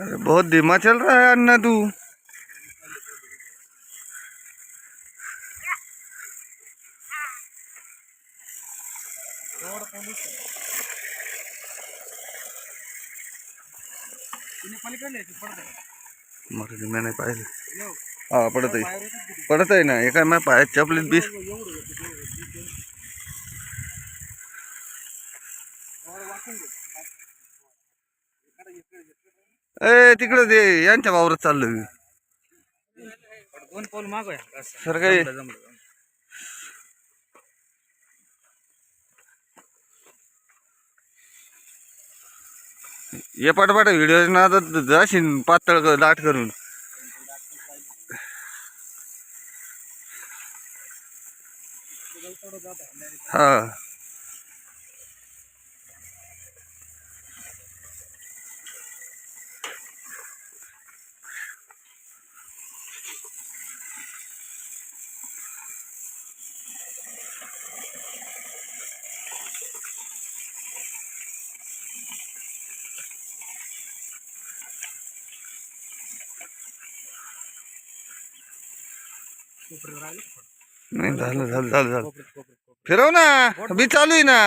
अरे बहुत धीमा चल रहा है अन्ना तू। मग मी नाही पाहिलं. हा पडत आहे. पडत आहे ना काय माझ्या पायात चपलीत बीस ए तिकडे ते यांच्या वावरात चाललं मागोय सर काही ये पाठपाठ व्हिडिओ ना तर जाशील पातळ दाट करून. हा. नाही झालं झालं झालं झालं फिरव ना मी चालू आहे ना